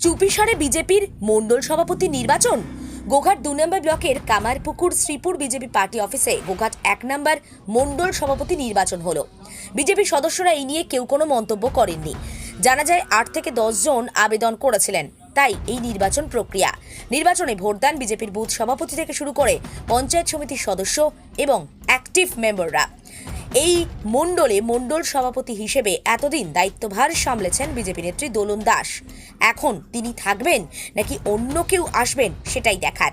চুপিসারে বিজেপির মণ্ডল সভাপতি নির্বাচন? গোঘাট দু নম্বর ব্লকের কামারপুকুর শ্রীপুর বিজেপি পার্টি অফিসে গোঘাট এক নম্বর মণ্ডল সভাপতি নির্বাচন হলো। বিজেপির সদস্যরা এই নিয়ে কেউ কোনো মন্তব্য করেননি। জানা যায়, আট থেকে জন আবেদন করেছিলেন। তাই এই নির্বাচন প্রক্রিয়া। নির্বাচনে ভোটদান বিজেপির বুথ সভাপতি থেকে শুরু করে পঞ্চায়েত সমিতির সদস্য এবং অ্যাক্টিভ মেম্বাররা এই মণ্ডলে মণ্ডল সভাপতি হিসেবে এতদিন দায়িত্বভার সামলেছেন বিজেপি নেত্রী দোলন দাস। এখন তিনি থাকবেন নাকি অন্য কেউ আসবেন সেটাই দেখার।